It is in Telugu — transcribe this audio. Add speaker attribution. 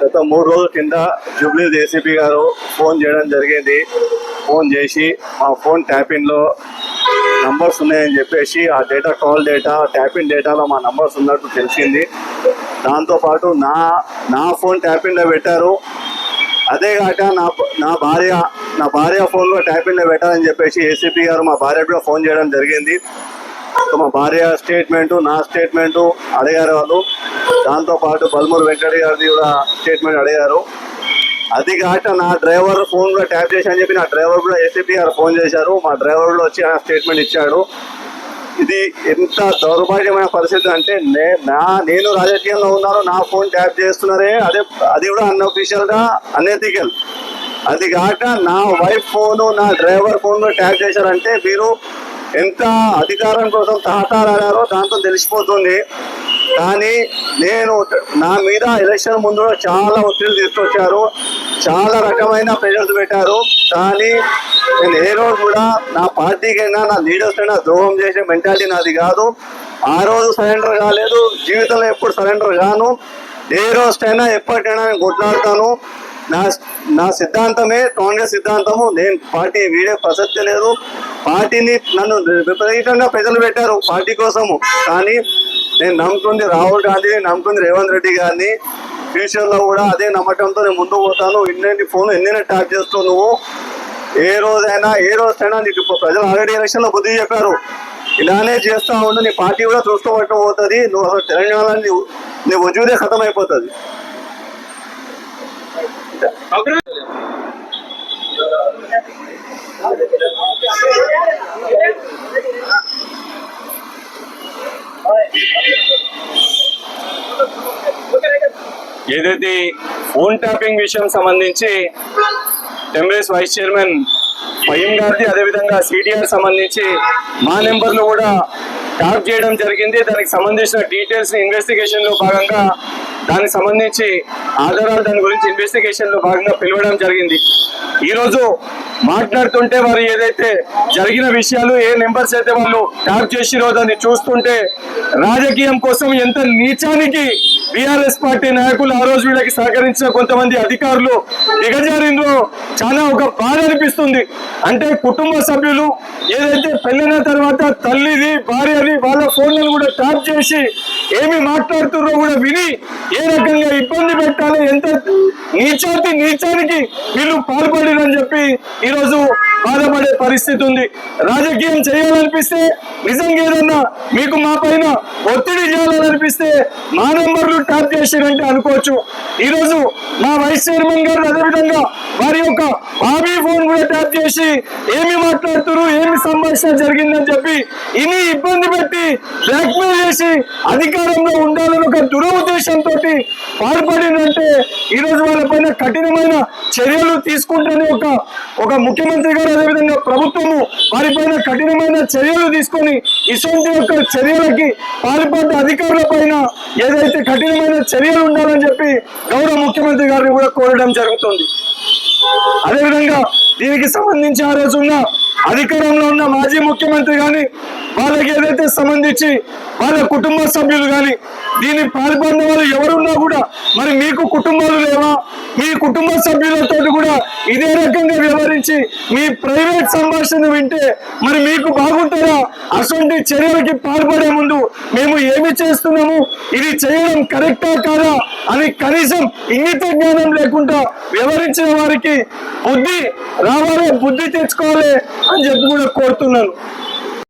Speaker 1: గత మూడు రోజుల కింద జూబ్లీ ఏసీపీ గారు ఫోన్ చేయడం జరిగింది. ఫోన్ చేసి మా ఫోన్ ట్యాపింగ్లో నంబర్స్ ఉన్నాయని చెప్పేసి ఆ డేటా కాల్ డేటా ట్యాపింగ్ డేటాలో మా నంబర్స్ ఉన్నట్టు తెలిసింది. దాంతోపాటు నా నా ఫోన్ ట్యాపింగ్లో పెట్టారు. అదే కాక నా నా భార్య నా భార్య ఫోన్లో ట్యాపింగ్లో పెట్టాలని చెప్పేసి ఏసీపీ గారు మా భార్య కూడా ఫోన్ చేయడం జరిగింది. మా భార్య స్టేట్మెంట్ నా స్టేట్మెంట్ అడిగారు వాళ్ళు. దాంతో పాటు బల్మూరు వెంకటయ్య గారిది కూడా స్టేట్మెంట్ అడిగారు. అది కాక నా డ్రైవర్ ఫోన్ కూడా ట్యాప్ చేసి అని చెప్పి నా డ్రైవర్ కూడా ఏసీపీ గారు ఫోన్ చేశారు. మా డ్రైవర్ కూడా వచ్చి ఆ స్టేట్మెంట్ ఇచ్చాడు. ఇది ఎంత దౌర్భాగ్యమైన పరిస్థితి అంటే నే నా నేను రాజకీయంలో ఉన్నాను నా ఫోన్ ట్యాప్ చేస్తున్నారే అదే అది కూడా అన్అఫీషియల్గా అనెథికల్ అది కాక నా వైఫ్ ఫోను నా డ్రైవర్ ఫోన్లో ట్యాప్ చేశారంటే మీరు ఎంత అధికారం కోసం తహతారాడారో దాంతో తెలిసిపోతుంది. కానీ నేను నా మీద ఎలక్షన్ ముందు చాలా ఒత్తిడి తీసుకొచ్చారు. చాలా రకమైన ప్రెషర్స్ పెట్టారు. కానీ నేను ఏ రోజు కూడా నా పార్టీకైనా నా లీడర్స్ అయినా ద్రోహం చేసే మెంటాలిటీ నాది కాదు. ఆ రోజు సరెండర్ కాలేదు. జీవితంలో ఎప్పుడు సరెండర్ కాను. ఏ రోజైనా ఎప్పటికైనా నేను కొట్లాడతాను. నా నా సిద్ధాంతమే కాంగ్రెస్ సిద్ధాంతము. నేను పార్టీ వీడే ప్రసక్తి లేదు. పార్టీని నన్ను విపరీతంగా ప్రజలు పెట్టారు పార్టీ కోసము. కానీ నేను నమ్ముతుంది రాహుల్ గాంధీని నమ్ముతుంది రేవంత్ రెడ్డి గారిని. ఫ్యూచర్లో కూడా అదే నమ్మకంతో నేను ముందుకు పోతాను. ఇన్ని ఫోన్ ఎన్నైనా ట్యాప్ చేస్తావు నువ్వు? ఏ రోజైనా ఏ రోజైనా నీకు ప్రజలు ఆల్రెడీ ఎలక్షన్లో బుద్ధి చెప్పారు. ఇలానే చేస్తా ఉండు నీ పార్టీ కూడా చూసుకోబట్టబోతుంది నువ్వు అసలు తెలంగాణ నీ వజూదే ఖతం అయిపోతుంది
Speaker 2: ఏదైతే ఫోన్ ట్యాపింగ్ విషయం సంబంధించి ఎంఎస్ వైస్ చైర్మన్ ఫహీం గారిది అదేవిధంగా సిటిఆర్ సంబంధించి మా నెంబర్లు కూడా ట్యాప్ చేయడం జరిగింది. దానికి సంబంధించిన డీటెయిల్స్ ఇన్వెస్టిగేషన్లో భాగంగా దానికి సంబంధించి ఆధారాలు దాని గురించి ఇన్వెస్టిగేషన్లో భాగంగా పిలవడం జరిగింది. ఈరోజు మాట్లాడుతుంటే వారు ఏదైతే జరిగిన విషయాలు ఏ నెంబర్స్ అయితే వాళ్ళు ట్యాప్ చేసిరో దాన్ని చూస్తుంటే రాజకీయం కోసం ఎంత నీచానికి బీఆర్ఎస్ పార్టీ నాయకులు ఆ రోజు వీళ్ళకి సహకరించిన కొంతమంది అధికారులు దిగజారిందో చాలా ఒక బాధ అనిపిస్తుంది. అంటే కుటుంబ సభ్యులు ఏదైతే పెళ్ళిన తర్వాత తల్లిది భార్యది వాళ్ళ ఫోన్లను కూడా ట్యాప్ చేసి ఏమి మాట్లాడుతున్నారో కూడా విని ఏ రకంగా ఇబ్బంది పెట్టాలి ఎంత నీచాతి నీచానికి వీళ్ళు పాల్పడిరని చెప్పి ఈరోజు బాధపడే పరిస్థితి ఉంది. రాజకీయం చేయాలనిపిస్తే నిజంగా ఏదన్నా మీకు మా పైన ఒత్తిడి చేయాలనిపిస్తే మా నెంబర్లు ట్యాప్ చేసిరంటే అనుకోవచ్చు. ఈరోజు మా వైస్ చైర్మన్ గారు అదేవిధంగా వారి యొక్క హామీ ఫోన్ కూడా ట్యాప్ చేసి ఏమి మాట్లాడుతున్నారు ఏమి సంభాషణ జరిగిందని చెప్పి ఇన్ని ఇబ్బంది పెట్టి బ్లాక్మెయిల్ చేసి అధికారంలో ఉండాలని ఒక దురుద్దేశంతో పాల్పడిందంటే ఈ రోజు వాళ్ళపైన కఠినమైన చర్యలు తీసుకుంటేనే ఒక ఒక ముఖ్యమంత్రి గారు అదేవిధంగా ప్రభుత్వము వారిపైన కఠినమైన చర్యలు తీసుకొని ఇటువంటి యొక్క చర్యలకి పాల్పడ్డ అధికారుల పైన ఏదైతే కఠినమైన చర్యలు ఉండాలని చెప్పి గౌరవ ముఖ్యమంత్రి గారిని కూడా కోరడం జరుగుతుంది. అదేవిధంగా దీనికి సంబంధించి ఆ రోజు ఉన్న అధికారంలో ఉన్న మాజీ ముఖ్యమంత్రి కానీ వాళ్ళకి ఏదైతే సంబంధించి వాళ్ళ కుటుంబ సభ్యులు కానీ దీన్ని పాల్పొందిన వాళ్ళు ఎవరున్నా కూడా మరి మీకు కుటుంబాలు లేవా? మీ కుటుంబ సభ్యులతో కూడా ఇదే రకంగా వ్యవహరించి మీ ప్రైవేట్ సంభాషణ వింటే మరి మీకు బాగుంటుందా? అటువంటి చర్యలకి పాల్పడే ముందు మేము ఏమి చేస్తున్నాము? ఇది చేయడం కరెక్టా కాదా? అని కనీసం ఇంగిత జ్ఞానం లేకుండా వివరించిన వారికి బుద్ధి రావాలి బుద్ధి తెచ్చుకోవాలి అని చెప్పి కూడా కోరుతున్నాను.